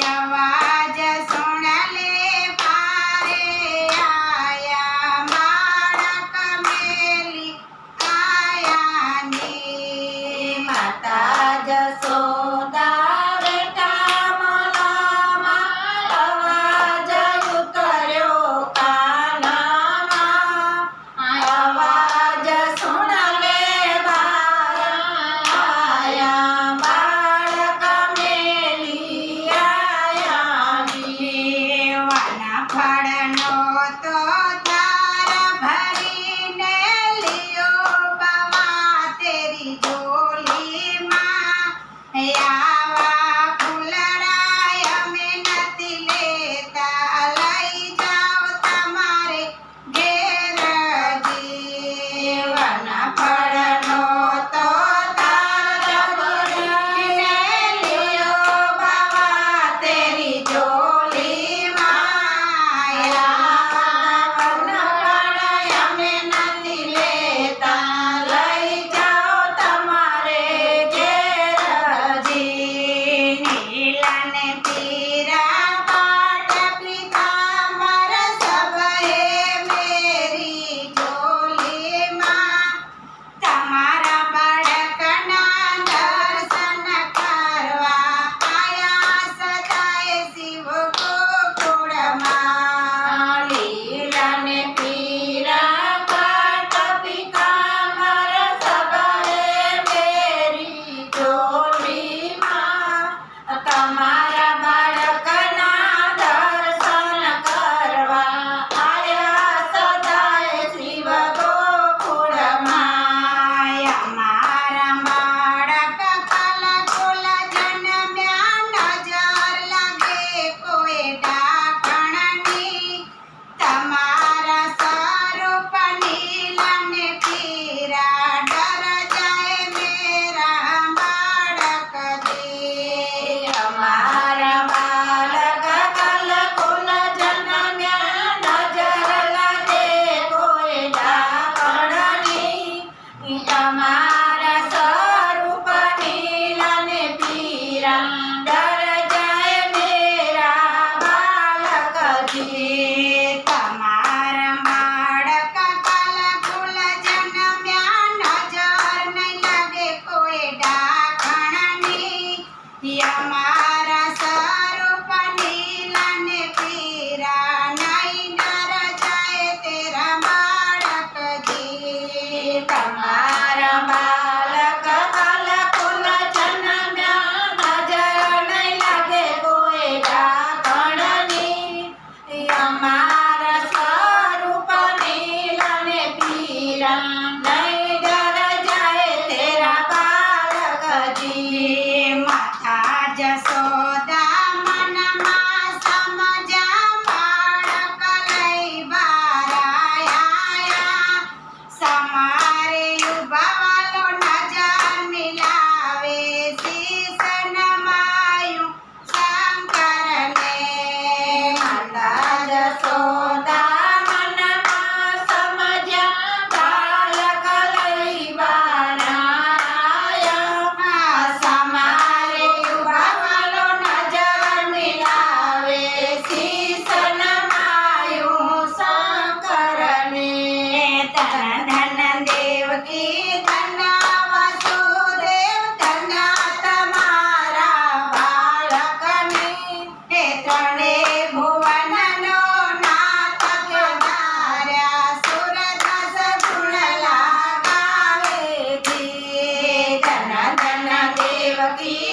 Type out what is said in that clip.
आवाज सोणाले पारे आया माणक मेली आयाने. माता जसो gracias. So ti.